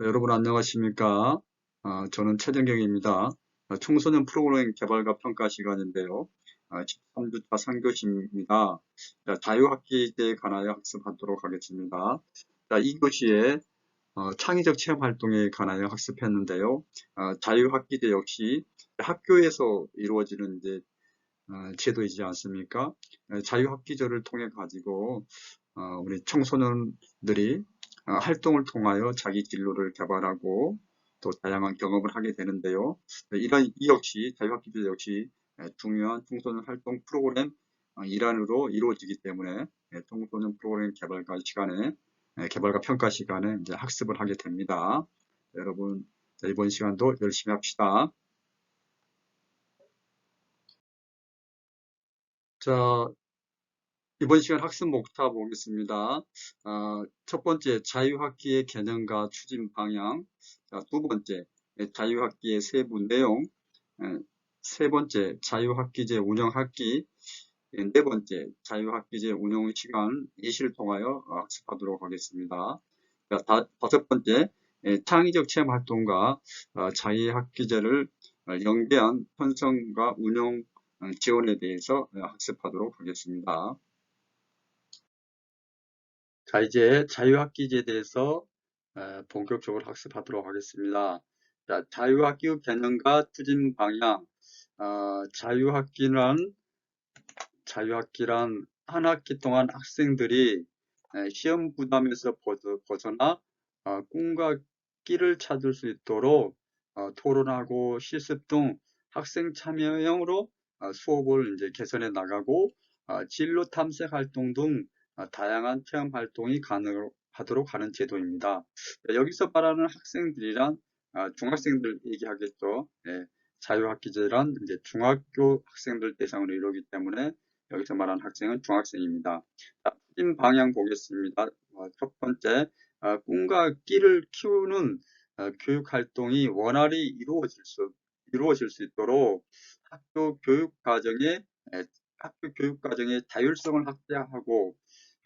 네, 여러분 안녕하십니까? 아, 저는 최정경입니다. 아, 청소년 프로그램 개발과 평가 시간인데요. 아, 13주차 3교시입니다. 자, 자유학기제에 관하여 학습하도록 하겠습니다. 자, 이 교시에 어, 창의적 체험 활동에 관하여 학습했는데요. 아, 자유학기제 역시 학교에서 이루어지는 이제 어, 제도이지 않습니까? 어, 자유학기제를 통해 가지고 어, 우리 청소년들이 어, 활동을 통하여 자기 진로를 개발하고 또 다양한 경험을 하게 되는데요. 이런 이 역시 자유학기제 역시 중요한 청소년 활동 프로그램 어, 일환으로 이루어지기 때문에 청소년 프로그램 개발과 시간에 개발과 평가 시간에 이제 학습을 하게 됩니다. 여러분 이번 시간도 열심히 합시다. 자, 이번 시간 학습 목차 보겠습니다. 아, 첫 번째, 자유학기의 개념과 추진 방향. 자, 두 번째, 자유학기의 세부 내용. 세 번째, 자유학기제 운영학기. 네 번째, 자유학기제 운영 시간 이시를 통하여 학습하도록 하겠습니다. 다섯 번째, 창의적 체험 활동과 어, 자유학기제를 어, 연계한 편성과 운영 어, 지원에 대해서 학습하도록 하겠습니다. 자, 이제 자유학기제에 대해서 본격적으로 학습하도록 하겠습니다. 자, 자유학기 개념과 추진 방향. 어, 자유학기란 자유학기란 한 학기 동안 학생들이 시험 부담에서 벗어나 어, 꿈과 끼를 찾을 수 있도록 어, 토론하고 실습 등 학생 참여형으로 어, 수업을 이제 개선해 나가고 어, 진로 탐색 활동 등 아, 다양한 체험 활동이 가능하도록 하는 제도입니다. 여기서 말하는 학생들이란 아, 중학생들 얘기하겠죠. 예, 자유학기제란 이제 중학교 학생들 대상으로 이루기 때문에 여기서 말하는 학생은 중학생입니다. 추진 방향 보겠습니다. 어, 첫 번째, 아, 꿈과 끼를 키우는 교육 활동이 원활히 이루어질 수, 이루어질 수 있도록 학교 교육 과정에 학교 교육 과정의 자율성을 확대하고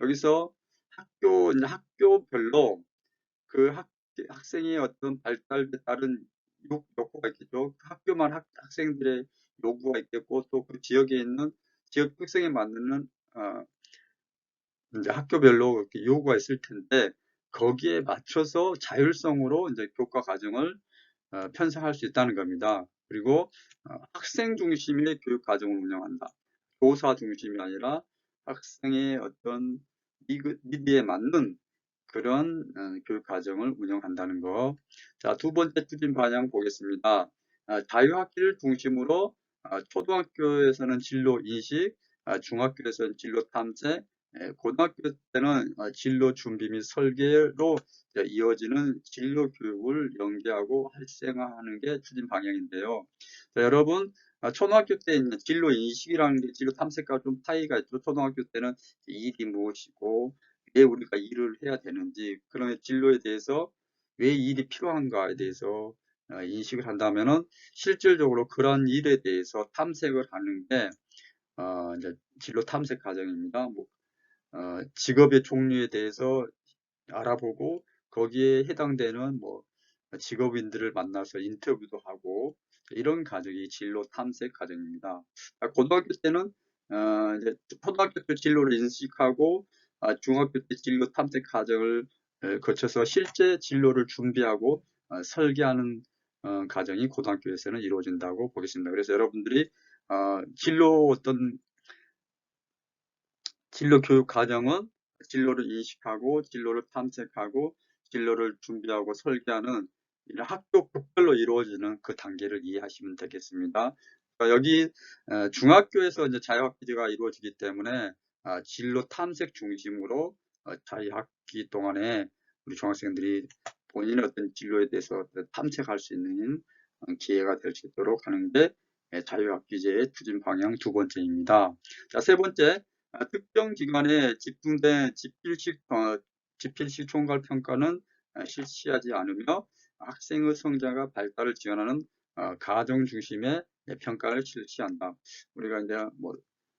여기서 학교, 학교별로 그 학, 학생의 어떤 발달에 따른 욕, 욕구가 있겠죠. 그 학교만 학, 학생들의 요구가 있겠고 또 그 지역에 있는 지역 특성에 맞는 어, 이제 학교별로 이렇게 요구가 있을 텐데 거기에 맞춰서 자율성으로 이제 교과 과정을 어, 편성할 수 있다는 겁니다. 그리고 어, 학생 중심의 교육 과정을 운영한다. 교사 중심이 아니라 학생의 어떤 미디에 맞는 그런 어, 교육 과정을 운영한다는 거. 자, 두 번째 추진 방향 보겠습니다. 아, 자유학기를 중심으로 아, 초등학교에서는 진로 인식, 아, 중학교에서는 진로 탐색, 예, 고등학교 때는 진로 준비 및 설계로 이어지는 진로 교육을 연계하고 활성화하는 게 추진 방향인데요. 자, 여러분 초등학교 때 있는 진로 인식이라는 게 진로 탐색과 좀 차이가 있죠. 초등학교 때는 일이 무엇이고 왜 우리가 일을 해야 되는지 그러면 진로에 대해서 왜 일이 필요한가에 대해서 어, 인식을 한다면은 실질적으로 그런 일에 대해서 탐색을 하는 게 어, 이제 진로 탐색 과정입니다. 뭐, 어, 직업의 종류에 대해서 알아보고 거기에 해당되는 뭐 직업인들을 만나서 인터뷰도 하고 이런 과정이 진로 탐색 과정입니다. 고등학교 때는 어, 이제 초등학교 때 진로를 인식하고 어, 중학교 때 진로 탐색 과정을 어, 거쳐서 실제 진로를 준비하고 어, 설계하는 어, 과정이 고등학교에서는 이루어진다고 보겠습니다. 그래서 여러분들이 어, 진로 어떤 진로 교육 과정은 진로를 인식하고 진로를 탐색하고 진로를 준비하고 설계하는 학교 국별로 이루어지는 그 단계를 이해하시면 되겠습니다. 그러니까 여기 어, 중학교에서 이제 자유학기제가 이루어지기 때문에 아, 진로 탐색 중심으로 어, 자유학기 동안에 우리 중학생들이 본인의 어떤 진로에 대해서 탐색할 수 있는 어, 기회가 될 수 있도록 하는 게 예, 자유학기제의 추진 방향 두 번째입니다. 자, 세 번째, 아, 특정 기관에 집중된 집필식, 어, 집필식 총괄 평가는 실시하지 않으며 학생의 성장과 발달을 지원하는 어, 가정 중심의 평가를 실시한다. 우리가 이제 뭐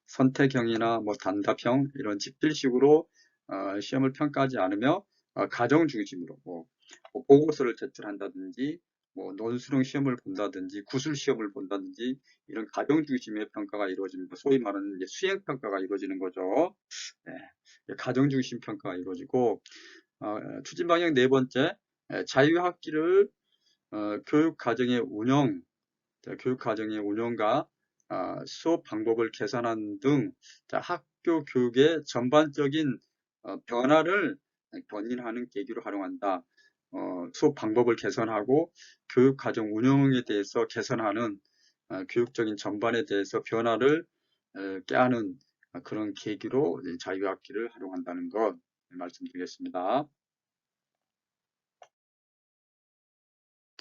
선택형이나 뭐 단답형 이런 집필식으로 어, 시험을 평가하지 않으며 어, 가정 중심으로 뭐, 뭐뭐 보고서를 제출한다든지 뭐 논술형 시험을 본다든지 구술 시험을 본다든지 이런 가정 중심의 평가가 이루어집니다. 소위 말하는 이제 수행 평가가 이루어지는 거죠. 네, 가정 중심 평가가 이루어지고 어, 추진 방향 네 번째 에, 자유학기를 어, 교육 과정의 운영, 자, 교육 과정의 운영과 아, 수업 방법을 개선하는 등 자, 학교 교육의 전반적인 어, 변화를 견인하는 계기로 활용한다. 어, 수업 방법을 개선하고 교육 과정 운영에 대해서 개선하는 어, 교육적인 전반에 대해서 변화를 에, 깨하는 어, 그런 계기로 자유학기를 활용한다는 것 말씀드리겠습니다.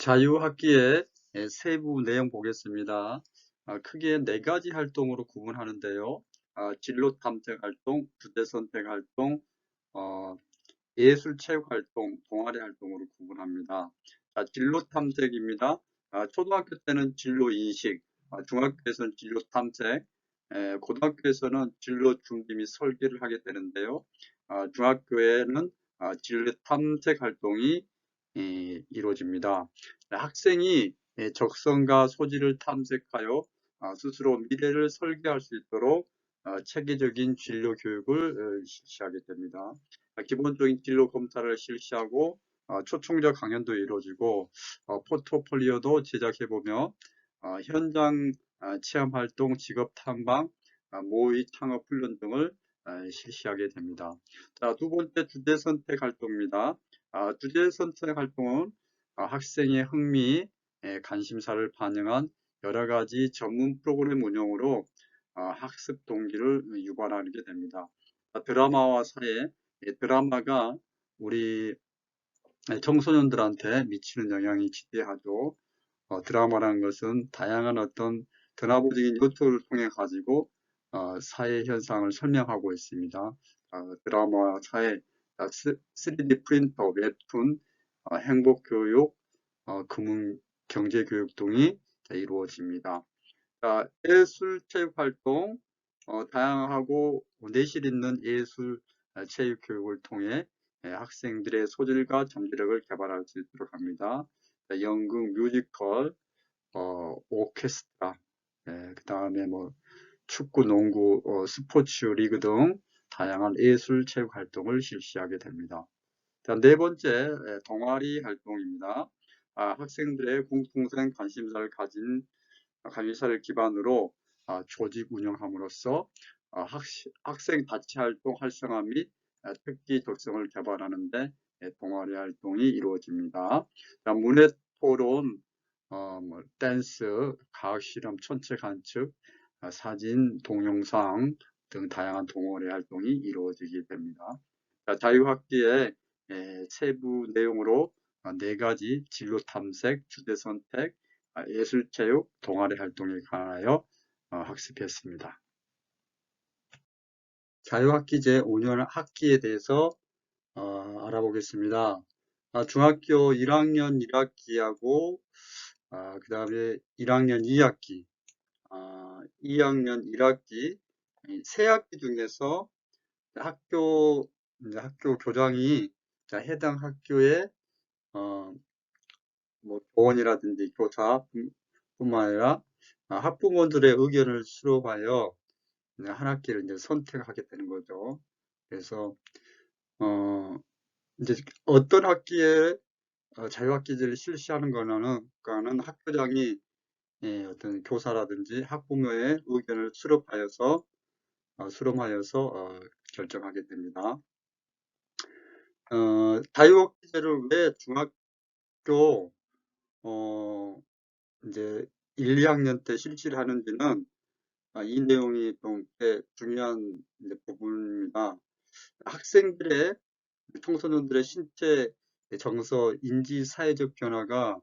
자유학기의 예, 세부 내용 보겠습니다. 아, 크게 네 가지 활동으로 구분하는데요. 아, 진로 탐색 활동, 주제 선택 활동, 어, 예술 체육 활동, 동아리 활동으로 구분합니다. 자, 진로 탐색입니다. 아, 초등학교 때는 진로 인식, 아, 중학교에서는 진로 탐색, 에, 고등학교에서는 진로 준비 및 설계를 하게 되는데요. 아, 중학교에는 아, 진로 탐색 활동이 이, 이루어집니다. 학생이 예, 적성과 소질을 탐색하여 아, 스스로 미래를 설계할 수 있도록 어, 체계적인 진로 교육을 어, 실시하게 됩니다. 아, 기본적인 진로 검사를 실시하고 어, 초청자 강연도 이루어지고 포트폴리오도 제작해보며 현장 아, 체험 활동, 직업 탐방, 모의 창업 훈련 등을 실시하게 됩니다. 자, 두 번째 주제 선택 활동입니다. 주제 선택 활동은 학생의 흥미, 관심사를 반영한 여러 가지 전문 프로그램 운영으로 어, 학습 동기를 유발하게 됩니다. 드라마와 사회, 드라마가 우리 청소년들한테 미치는 영향이 지대하죠. 어, 드라마라는 것은 다양한 어떤 드라마적인 요소를 통해 가지고 어, 사회 현상을 설명하고 있습니다. 어, 드라마, 사회, 3D 프린터, 웹툰, 어, 행복교육, 어, 금융, 경제교육 등이 이루어집니다. 자, 예술 체육 활동, 어, 다양하고 내실 있는 예술 어, 체육 교육을 통해 예, 학생들의 소질과 잠재력을 개발할 수 있도록 합니다. 자, 연극, 뮤지컬, 어, 오케스트라, 예, 그 다음에 뭐 축구, 농구, 어, 스포츠 리그 등 다양한 예술 체육 활동을 실시하게 됩니다. 자, 네 번째 예, 동아리 활동입니다. 아, 학생들의 공통된 관심사를 가진 관심사를 기반으로 아, 조직 운영함으로써 아, 학, 학생 단체 활동 활성화 및 아, 특기 적성을 개발하는데 예, 동아리 활동이 이루어집니다. 자, 문해 토론, 어, 뭐, 댄스, 과학 실험, 천체 관측, 아, 사진, 동영상 등 다양한 동아리 활동이 이루어지게 됩니다. 자, 자유학기의 예, 세부 내용으로 어, 네 가지 진로 탐색, 주제 선택, 아, 예술 체육, 동아리 활동에 관하여 어, 학습했습니다. 자유학기 제5년 학기에 대해서 어, 알아보겠습니다. 아, 중학교 1학년 1학기하고 아, 그 다음에 1학년 2학기, 2학년 1학기 세 학기 중에서 학교 학교 교장이 해당 학교에 어, 뭐 교원이라든지 교사뿐만 아니라 아, 학부모들의 의견을 수록하여 한 학기를 이제 선택하게 되는 거죠. 그래서 어, 이제 어떤 학기에 어, 자유학기제를 실시하는 거는 그는 학교장이 예, 어떤 교사라든지 학부모의 의견을 수록하여서 어, 수렴하여서 어, 결정하게 됩니다. 어, 자유학기제를 왜 중학교 어, 이제 1, 2학년 때 실시를 하는지는 아, 이 내용이 좀 중요한 부분입니다. 학생들의 청소년들의 신체 정서, 인지, 사회적 변화가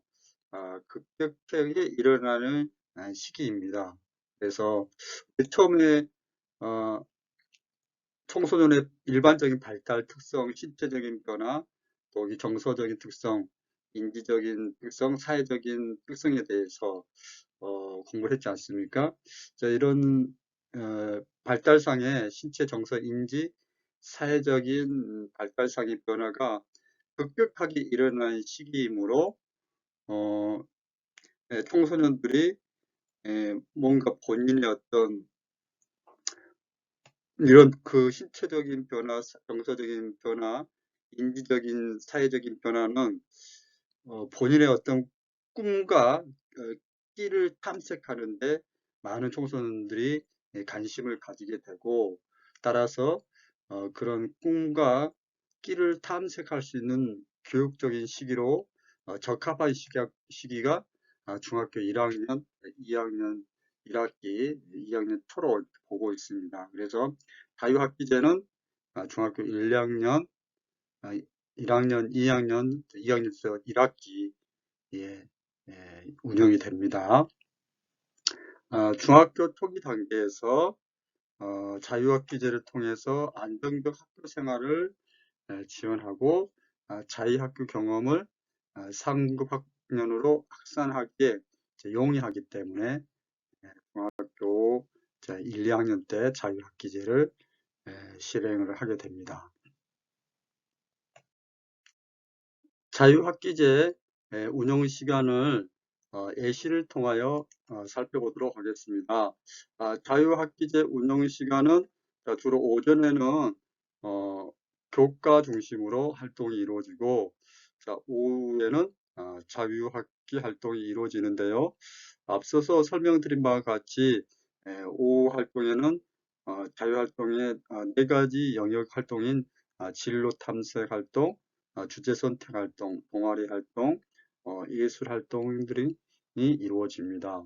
아, 급격하게 일어나는 아, 시기입니다. 그래서 처음에 어, 청소년의 일반적인 발달 특성, 신체적인 변화, 또 정서적인 특성, 인지적인 특성, 사회적인 특성에 대해서 어, 공부를 했지 않습니까? 자, 이런 어, 발달상의 신체 정서 인지 사회적인 발달상의 변화가 급격하게 일어난 시기이므로 어, 예, 청소년들이 예, 뭔가 본인의 어떤 이런 그 신체적인 변화, 정서적인 변화, 인지적인 사회적인 변화는 어, 본인의 어떤 꿈과 어, 끼를 탐색하는데 많은 청소년들이 예, 관심을 가지게 되고 따라서 어, 그런 꿈과 끼를 탐색할 수 있는 교육적인 시기로 어, 적합한 시기가, 시기가 아, 중학교 1학년, 2학년 1학기, 2학년 초로 보고 있습니다. 그래서 자유학기제는 아, 중학교 1, 2학년, 아, 1학년, 2학년, 2학년에서 1학기 예, 예, 운영이 됩니다. 아, 중학교 초기 단계에서 어, 자유학기제를 통해서 안정적 학교 생활을 에, 지원하고 아, 자유학교 경험을 아, 상급 학년으로 확산하기에 용이하기 때문에 자, 1, 2학년 때 자유학기제를 에, 실행을 하게 됩니다. 자유학기제 에, 운영 시간을 어, 예시를 통하여 어, 살펴보도록 하겠습니다. 아, 자유학기제 운영 시간은 자, 주로 오전에는 어, 교과 중심으로 활동이 이루어지고 자, 오후에는 아, 자유학기 활동이 이루어지는데요. 앞서서 설명드린 바와 같이 에, 오후 활동에는 어, 자유활동의 어, 네 가지 영역 활동인 아, 진로 탐색 활동, 아, 주제 선택 활동, 동아리 활동, 어, 예술 활동들이 이루어집니다.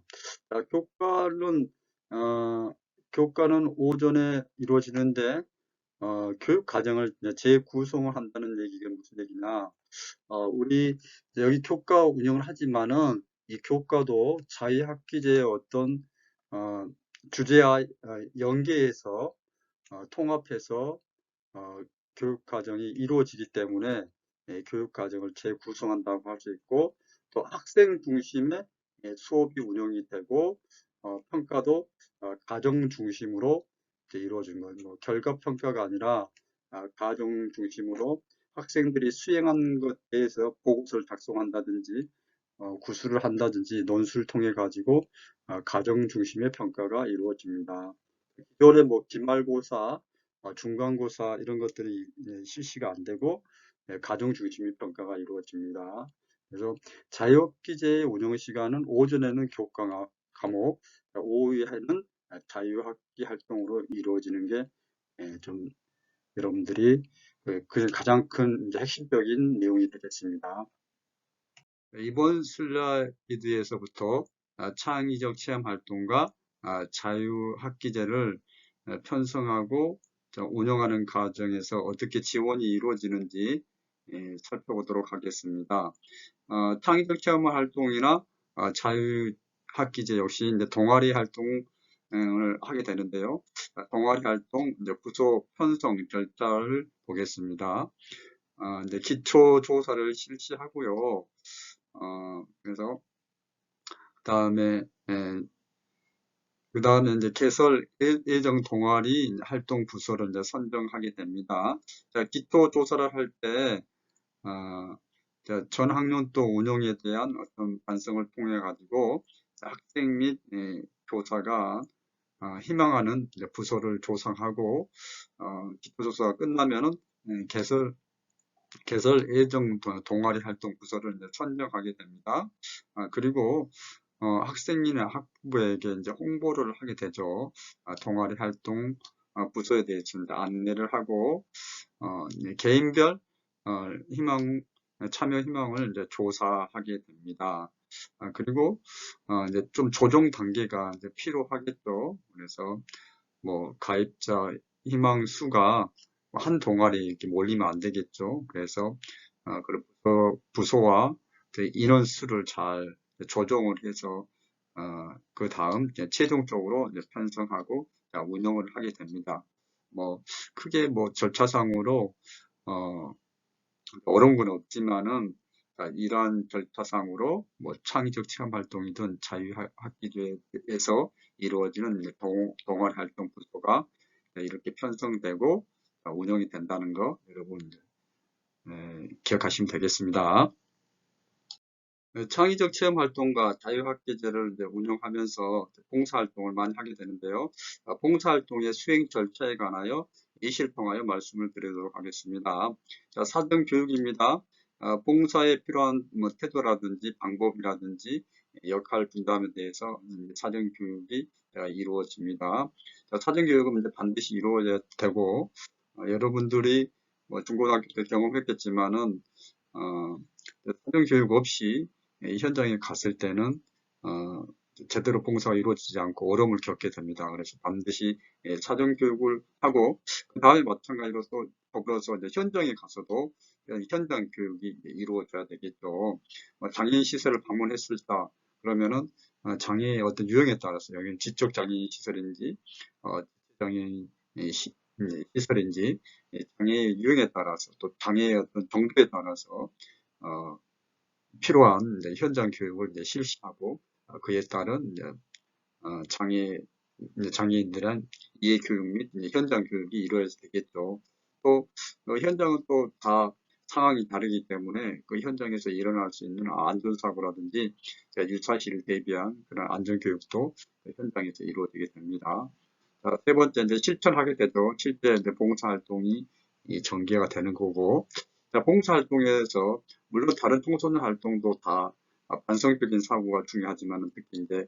자, 교과는 어, 교과는 오전에 이루어지는데 어, 교육 과정을 재구성을 한다는 얘기가 무슨 얘기냐? 어, 우리 여기 교과 운영을 하지만은 이 교과도 자유학기제의 어떤 어, 주제와 어, 연계해서 어, 통합해서 어, 교육 과정이 이루어지기 때문에 예, 교육 과정을 재구성한다고 할 수 있고 또 학생 중심의 예, 수업이 운영이 되고 어, 평가도 어, 가정 중심으로 이루어진 거예요. 뭐 결과 평가가 아니라 아, 가정 중심으로 학생들이 수행한 것에 대해서 보고서를 작성한다든지 어, 구술을 한다든지 논술을 통해 가지고 어, 가정 중심의 평가가 이루어집니다. 기존에 뭐 기말고사, 어, 중간고사 이런 것들이 실시가 안 되고 예, 가정 중심의 평가가 이루어집니다. 그래서 자유학기제의 운영 시간은 오전에는 교과 과목, 오후에는 자유학기 활동으로 이루어지는 게좀 예, 여러분들이 그, 그 가장 큰 핵심적인 내용이 되겠습니다. 이번 슬라이드에서부터 아, 창의적 체험 활동과 아, 자유학기제를 아, 편성하고 운영하는 과정에서 어떻게 지원이 이루어지는지 예, 살펴보도록 하겠습니다. 창의적 체험 활동이나 자유학기제 역시 동아리 활동을 하게 되는데요. 동아리 활동 이제 편성 절차를 보겠습니다. 기초 조사를 실시하고요. 어, 그래서 다음에 예, 그 다음에 이제 개설 예정 동아리 활동 부서를 이제 선정하게 됩니다. 자, 기초 조사를 할 때, 어, 전 학년 도 운영에 대한 어떤 반성을 통해 가지고 학생 및 예, 교사가 어, 희망하는 부서를 조성하고 어, 기초 조사가 끝나면은 예, 개설 개설 예정 동아리 활동 부서를 이제 선정하게 됩니다. 아, 그리고 어, 학생이나 학부에게 이제 홍보를 하게 되죠. 아, 동아리 활동 어, 부서에 대해서 안내를 하고 어, 개인별 어, 희망 참여 희망을 이제 조사하게 됩니다. 아, 그리고 어, 이제 좀 조정 단계가 이제 필요하겠죠. 그래서 뭐 가입자 희망 수가 한 동아리 이렇게 몰리면 안 되겠죠. 그래서 어, 그 부서와 그 인원수를 잘 조정을 해서 어, 그 다음 최종적으로 편성하고 운영을 하게 됩니다. 뭐 크게 뭐 절차상으로 어, 어려운 건 없지만은 이러한 절차상으로 뭐 창의적 체험 활동이든 자유학기제에서 이루어지는 동, 동아리 활동 부서가 이렇게 편성되고 운영이 된다는 거 여러분 에, 기억하시면 되겠습니다. 어, 창의적 체험 활동과 자유학계제를 이제 운영하면서 봉사활동을 많이 하게 되는데요. 아, 봉사활동의 수행 절차에 관하여 이실평하여 말씀을 드리도록 하겠습니다. 자, 사전 교육입니다. 아, 봉사에 필요한 뭐 태도라든지 방법이라든지 역할 분담에 대해서 사전 교육이 이루어집니다. 자, 사전 교육은 반드시 이루어져야 되고 어, 여러분들이 뭐 중고등학교 때 경험했겠지만은 어, 사전 교육 없이 현장에 갔을 때는 어, 제대로 봉사가 이루어지지 않고 어려움을 겪게 됩니다. 그래서 반드시 예, 사전 교육을 하고 그 다음에 마찬가지로 또 더불어서 이제 현장에 가서도 현장 교육이 이루어져야 되겠죠. 뭐 장애인 시설을 방문했을 때 그러면은 어, 장애의 어떤 유형에 따라서 여기는 지적 장애인 시설인지 어, 장애인 시, 시설인지 장애의 유형에 따라서 또 장애의 어떤 정도에 따라서 어, 필요한 현장 교육을 실시하고 어, 그에 따른 어, 장애 장애인들한 이해 교육 및 현장 교육이 이루어져야 되겠죠. 또 어, 현장은 또 다 상황이 다르기 때문에 그 현장에서 일어날 수 있는 안전사고라든지 유사시를 대비한 그런 안전교육도 그 현장에서 이루어지게 됩니다. 자, 세 번째 이제 실천하게 되죠. 실제 이제 봉사활동이 전개가 되는 거고 자, 봉사활동에서 물론 다른 청소년 활동도 다 반성적인 사고가 중요하지만 특히 이제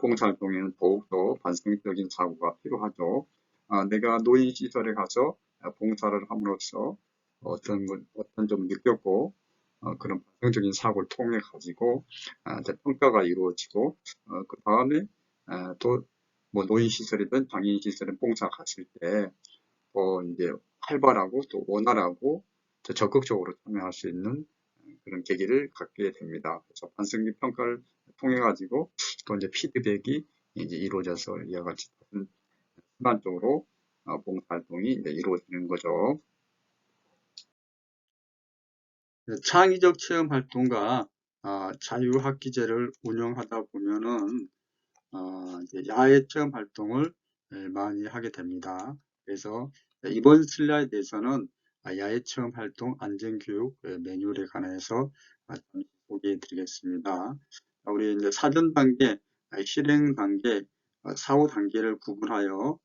봉사활동에는 더욱더 반성적인 사고가 필요하죠. 아, 내가 노인 시설에 가서 봉사를 함으로써 어떤, 어떤 점 느꼈고 어, 그런 반성적인 사고를 통해 가지고 아, 평가가 이루어지고 어, 그 다음에 아, 또 뭐 노인시설이든 장애인시설에 봉사 갔을 때 또 이제 활발하고 또 원활하고 적극적으로 참여할 수 있는 그런 계기를 갖게 됩니다. 그래서 반성기 평가를 통해 가지고 또 이제 피드백이 이제 이루어져서 이와 같이 순간적으로 어, 봉사활동이 이제 이루어지는 거죠. 창의적 체험 활동과 어, 자유학기제를 운영하다 보면은 어, 야외 체험 활동을 예, 많이 하게 됩니다. 그래서 이번 슬라이드에서는 아, 야외 체험 활동 안전교육 그 매뉴얼에 관해서 소개해 드리겠습니다. 우리 이제 사전 단계, 아, 실행 단계, 아, 사후 단계를 구분하여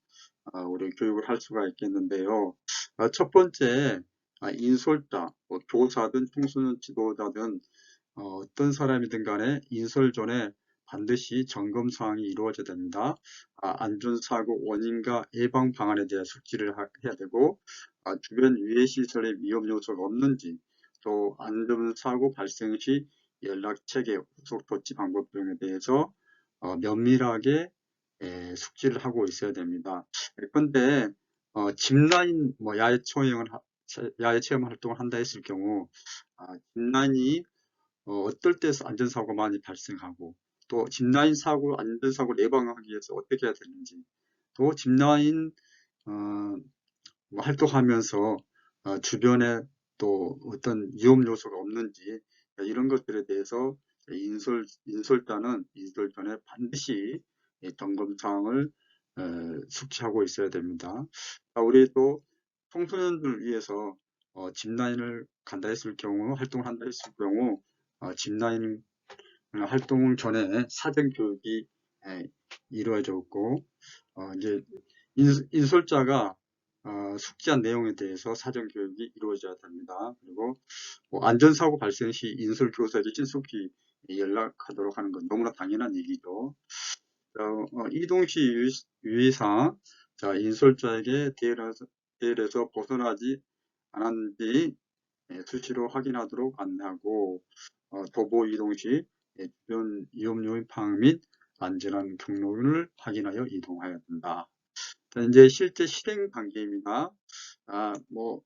우리 교육을 할 수가 있겠는데요. 첫 번째, 인솔자, 뭐 교사든 청소년 지도자든 어, 어떤 사람이든 간에 인솔 전에 반드시 점검 사항이 이루어져야 됩니다. 아, 안전사고 원인과 예방 방안에 대한 숙지를 해야 되고 아, 주변 유해 시설의 위험 요소가 없는지 또 안전사고 발생 시 연락체계, 후속 조치 방법 등에 대해서 어, 면밀하게 에, 숙지를 하고 있어야 됩니다. 그런데 어, 짚라인 뭐 야외 체험을 야외 체험 활동을 한다 했을 경우 아, 짚라인이 어, 어떨 때 안전사고가 많이 발생하고 또 짚라인 사고, 안전 사고를 예방하기 위해서 어떻게 해야 되는지, 또 짚라인 어, 뭐 활동하면서 어, 주변에 또 어떤 위험 요소가 없는지 이런 것들에 대해서 인솔, 인솔자는 인솔 전에 반드시 점검 사항을 어, 숙지하고 있어야 됩니다. 우리 또 청소년들 위해서 어, 짚라인을 간다 했을 경우, 활동을 한다 했을 경우 어, 짚라인 활동 전에 사전 교육이 이루어졌고 어, 이제 인, 솔자가 어, 숙지한 내용에 대해서 사전 교육이 이루어져야 됩니다. 그리고 뭐 안전사고 발생 시 인솔 교사에게 신속히 연락하도록 하는 건 너무나 당연한 얘기죠. 어, 이동 시 유의사항, 자, 인솔자에게 대열에서, 대열에서 벗어나지 않았는지 수시로 확인하도록 안내하고 어, 도보 이동 시 주변 위험 요인 파악 및 안전한 경로를 확인하여 이동해야 된다. 자, 이제 실제 실행 단계입니다. 아, 뭐,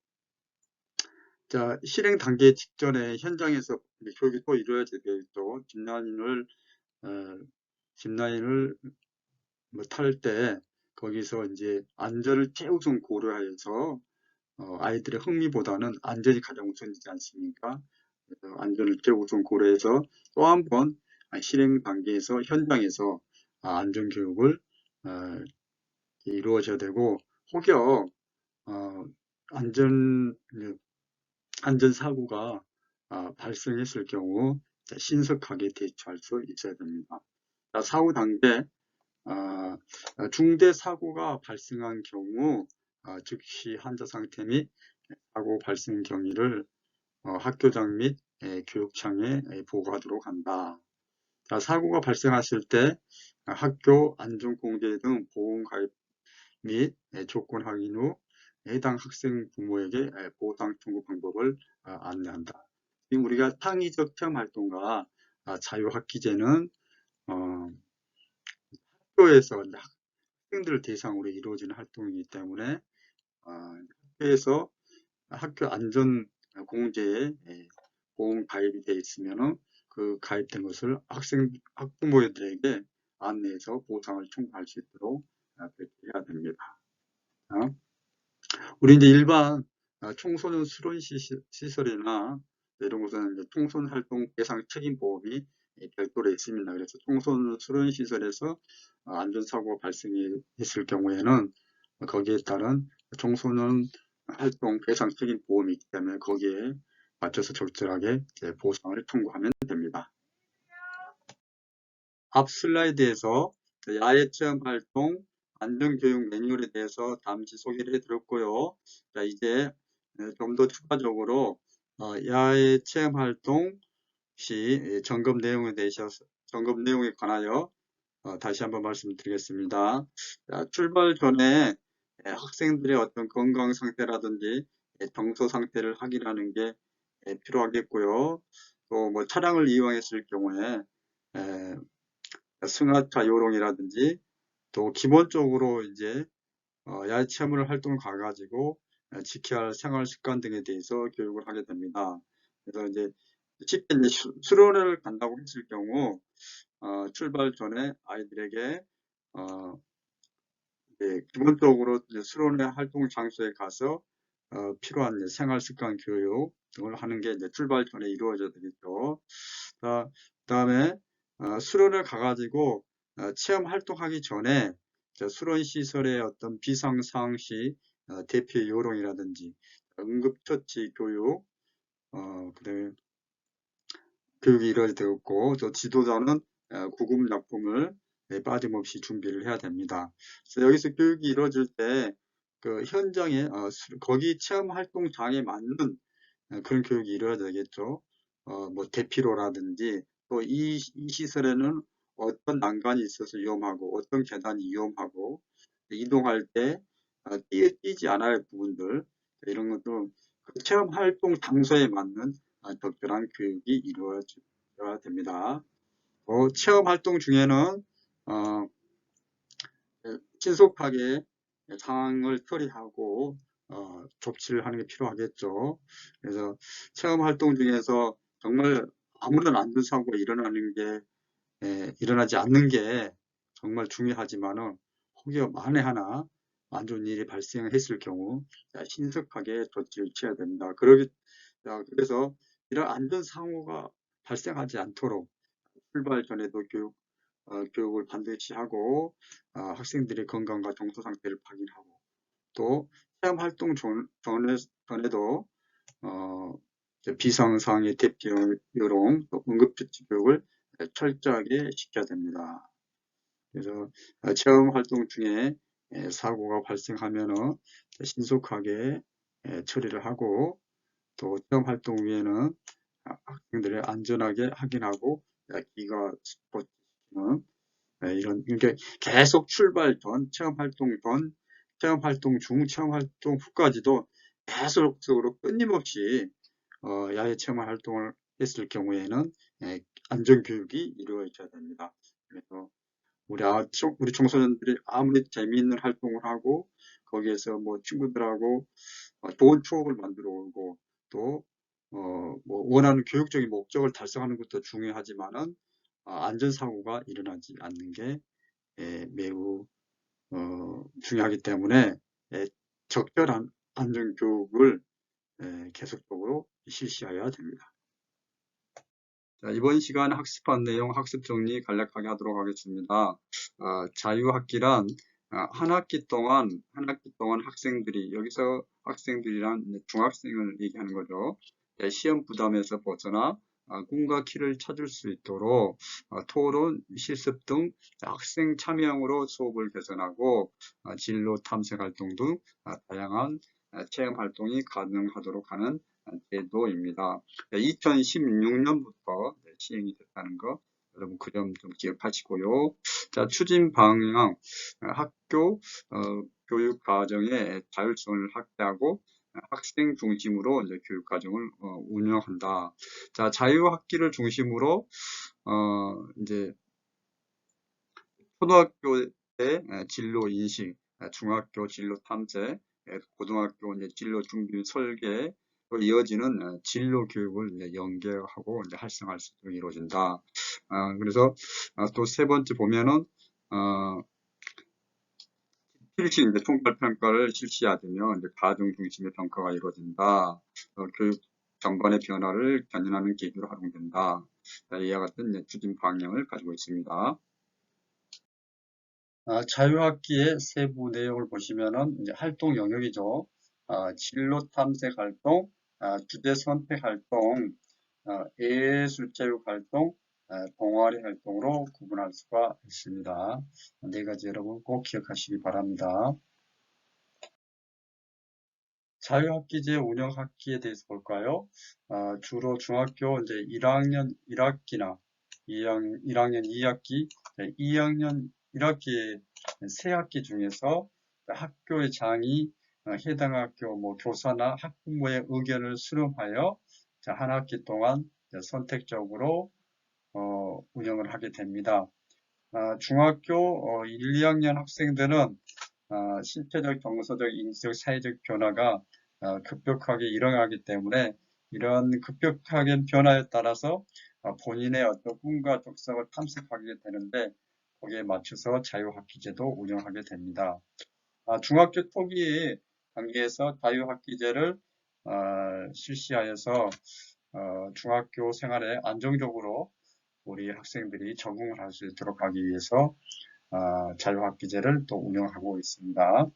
자, 실행 단계 직전에 현장에서 교육이 또 이루어져야 되겠죠. 짚라인을, 어, 짚라인을 뭐 탈 때, 거기서 이제 안전을 최우선 고려하여서, 어, 아이들의 흥미보다는 안전이 가장 우선이지 않습니까? 안전을 최우선 고려해서 또 한 번 실행 단계에서 현장에서 안전 교육을 어, 이루어져야 되고 혹여 어, 안전 안전 사고가 아, 발생했을 경우 자, 신속하게 대처할 수 있어야 됩니다. 자, 사후 단계 아, 중대 사고가 발생한 경우 아, 즉시 환자 상태 및 사고 발생 경위를 어, 학교장 및 에, 교육청에 에, 보고하도록 한다. 자, 사고가 발생했을 때 아, 학교 안전공제 등 보험 가입 및 에, 조건 확인 후 해당 학생 부모에게 에, 보상 청구 방법을 아, 안내한다. 지금 우리가 창의적 체험 활동과 아, 자유학기제는 어, 학교에서 학생들을 대상으로 이루어지는 활동이기 때문에 어, 학교에서 학교 안전 공제에 예, 보험 가입이 되어 있으면은 그 가입된 것을 학생 학부모들에게 안내해서 보상을 청구할 수 있도록 아, 그렇게 해야 됩니다. 어? 우리 이제 일반 아, 청소년 수련 시- 시설이나 이런 곳은 이제 청소년 활동 대상 책임 보험이 예, 별도로 있습니다. 그래서 청소년 수련 시설에서 어, 안전사고 발생했을 경우에는 거기에 따른 청소년 활동 배상 책임 보험이 있기 때문에 거기에 맞춰서 적절하게 이제 보상을 청구하면 됩니다. 앞 슬라이드에서 야외 체험 활동 안전 교육 매뉴얼에 대해서 잠시 소개를 해드렸고요. 자, 이제 좀 더 추가적으로 어, 야외 체험 활동 시 점검 내용에 대해서 점검 내용에 관하여 어, 다시 한번 말씀드리겠습니다. 자, 출발 전에 예, 학생들의 어떤 건강 상태라든지 예, 정서 상태를 확인하는 게 예, 필요하겠고요. 또 뭐 차량을 이용했을 경우에 에, 승하차 요령이라든지 또 기본적으로 이제 어, 야외 체험을 활동을 가가지고 에, 지켜야 할 생활 습관 등에 대해서 교육을 하게 됩니다. 그래서 이제 쉽게 이제 수- 수련을 간다고 했을 경우 어, 출발 전에 아이들에게 어, 예, 기본적으로 수련회 활동 장소에 가서 어, 필요한 이제 생활 습관 교육 등을 하는 게 이제 출발 전에 이루어져야 되겠죠. 그 다음에 어, 수련을 가가지고 어, 체험 활동하기 전에 저 수련 시설의 어떤 비상상황 시 어, 대피 요령이라든지 응급처치 교육, 어, 그다음에 교육이 이루어지고 또 지도자는 어, 구급약품을 네, 빠짐없이 준비를 해야 됩니다. 그래서 여기서 교육이 이루어질 때 그 현장에 어, 수- 거기 체험 활동장에 맞는 어, 그런 교육이 이루어져야 되겠죠. 어, 뭐 대피로라든지 또 이 시설에는 어떤 난간이 있어서 위험하고 어떤 계단이 위험하고 이동할 때 어, 뛰, 뛰지 않아야 할 부분들 이런 것도 그 체험 활동 장소에 맞는 어, 적절한 교육이 이루어져야 됩니다. 어, 체험 활동 중에는 어, 신속하게 상황을 처리하고 어, 조치를 하는 게 필요하겠죠. 그래서 체험 활동 중에서 정말 아무런 안전사고가 일어나는 게 에, 일어나지 않는 게 정말 중요하지만은 혹여 만에 하나 안 좋은 일이 발생했을 경우 자, 신속하게 조치를 취해야 됩니다. 그러기 자, 그래서 이런 안전사고가 발생하지 않도록 출발 전에도 교육 어, 교육을 반드시 하고 어, 학생들의 건강과 정서 상태를 확인하고 또 체험 활동 전, 전에, 전에도 어, 비상상의 대피 요령, 또 응급처치 교육을 철저하게 시켜야 됩니다. 그래서 어, 체험 활동 중에 에, 사고가 발생하면은 신속하게 에, 처리를 하고 또 체험 활동 후에는 아, 학생들을 안전하게 확인하고 기가 스포츠는 네, 이런 이게 계속 출발 전, 체험 활동 전, 체험 활동 중, 체험 활동 후까지도 계속적으로 끊임없이 어, 야외 체험 활동을 했을 경우에는 예, 안전 교육이 이루어져야 됩니다. 그래서 우리 아, 청- 우리 청소년들이 아무리 재미있는 활동을 하고 거기에서 뭐 친구들하고 어, 좋은 추억을 만들어 오고 또 어, 뭐 원하는 교육적인 목적을 달성하는 것도 중요하지만은 어, 안전사고가 일어나지 않는 게 예, 매우 어, 중요하기 때문에 예, 적절한 안전교육을 예, 계속적으로 실시해야 됩니다. 자, 이번 시간 학습한 내용 학습 정리 간략하게 하도록 하겠습니다. 아, 자유학기란 아, 한 학기 동안 한 학기 동안 학생들이 여기서 학생들이란 중학생을 얘기하는 거죠. 네, 시험 부담에서 벗어나 아, 꿈과 키를 찾을 수 있도록 아, 토론, 실습 등 학생 참여형으로 수업을 개선하고 아, 진로 탐색 활동 등 아, 다양한 아, 체험 활동이 가능하도록 하는 아, 제도입니다. 2016년부터 시행이 됐다는 거 여러분 그 점 좀 기억하시고요. 자, 추진 방향, 어, 학교 어, 교육 과정의 자율성을 확대하고 어, 학생 중심으로 이제 교육 과정을 어, 운영한다. 자, 자유학기를 중심으로 어, 이제 초등학교 때 진로 인식, 중학교 진로 탐색, 고등학교 이제 진로 준비 설계, 이어지는 어, 진로 교육을 연계하고 활성화할 수 있도록 이루어진다. 어, 그래서 어, 또세 번째 보면은 필시 이제 총괄 평가를 실시하되면 이제 가정 중심의 평가가 이루어진다. 교육 전반의 변화를 견인하는 계기로 활용된다. 이와 같은 추진 방향을 가지고 있습니다. 자유학기의 세부 내용을 보시면은 이제 활동 영역이죠. 진로 탐색 활동, 아, 주제 선택 활동, 아, 예술체육 활동, 아, 동아리 활동으로 구분할 수가 있습니다. 네 가지 여러분 꼭 기억하시기 바랍니다. 자유학기 제 운영학기에 대해서 볼까요? 아, 주로 중학교 이제 1학년 1학기나 2학년, 1학년 2학기, 2학년 1학기의 세 학기 중에서 학교의 장이 어, 해당 학교 뭐 교사나 학부모의 의견을 수렴하여 한 학기 동안 선택적으로 어, 운영을 하게 됩니다. 아, 중학교 어, 1, 2학년 학생들은 아, 실체적, 정서적, 인지적, 사회적 변화가 아, 급격하게 일어나기 때문에 이런 급격하게 변화에 따라서 아, 본인의 어떤 꿈과 적성을 탐색하게 되는데 거기에 맞춰서 자유학기제도 운영하게 됩니다. 아, 중학교 초기에 단계에서 자유학기제를 어, 실시하여서 어, 중학교 생활에 안정적으로 우리 학생들이 적응을 할 수 있도록 하기 위해서 어, 자유학기제를 또 운영하고 있습니다.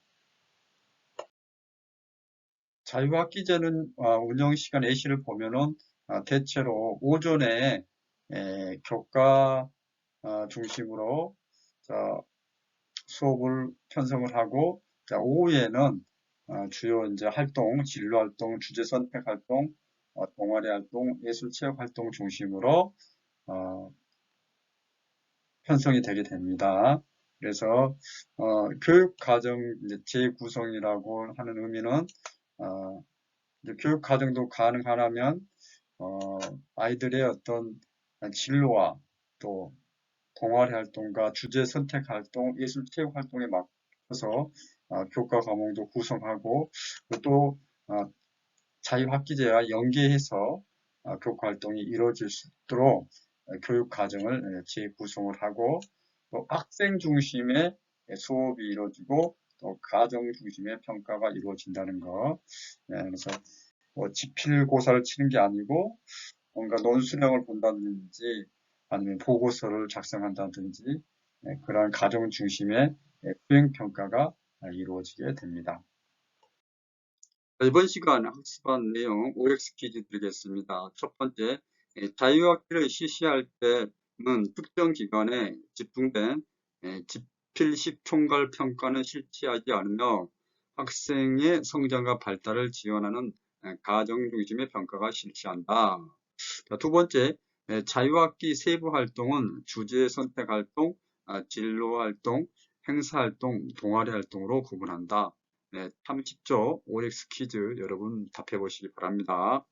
자유학기제는 어, 운영시간 A시를 보면은 어, 대체로 오전에 에, 교과 어, 중심으로 자, 수업을 편성을 하고 자, 오후에는 어, 주요 이제 활동, 진로 활동, 주제 선택 활동, 어, 동아리 활동, 예술 체육 활동 중심으로 어, 편성이 되게 됩니다. 그래서 어, 교육 과정 재구성이라고 하는 의미는 어, 교육 과정도 가능하다면 어, 아이들의 어떤 진로와 또 동아리 활동과 주제 선택 활동, 예술 체육 활동에 맞춰서 어, 교과 과목도 구성하고 또 어, 자유학기제와 연계해서 어, 교과 활동이 이루어질 수 있도록 교육 과정을 재구성을 하고 또 학생 중심의 수업이 이루어지고 또 가정 중심의 평가가 이루어진다는 거. 네, 그래서 뭐 지필고사를 치는 게 아니고 뭔가 논술형을 본다든지 아니면 보고서를 작성한다든지 네, 그러한 가정 중심의 수행평가가 이루어지게 됩니다. 이번 시간 학습한 내용 OX 퀴즈 드리겠습니다. 첫 번째, 예, 자유학기를 실시할 때는 특정 기관에 집중된 예, 집필식 총괄 평가는 실시하지 않으며 학생의 성장과 발달을 지원하는 예, 가정 중심의 평가가 실시한다. 두 번째, 자유학기 세부 활동은 주제 선택 활동, 아, 진로 활동, 행사 활동, 동아리 활동으로 구분한다. 네, 참 쉽죠? OX 퀴즈 여러분 답해 보시기 바랍니다.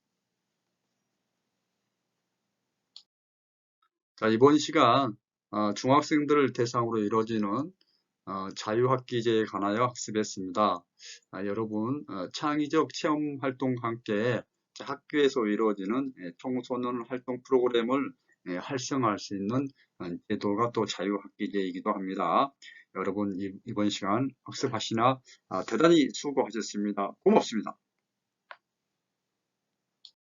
자, 이번 시간 어, 중학생들을 대상으로 이루어지는 어, 자유학기제에 관하여 학습했습니다. 아, 여러분 어, 창의적 체험활동과 함께 학교에서 이루어지는 예, 청소년 활동 프로그램을 예, 활성화할 수 있는 어, 제도가 또 자유학기제이기도 합니다. 여러분 이 번 시간 학습하시나 아, 대단히 수고하셨습니다. 고맙습니다.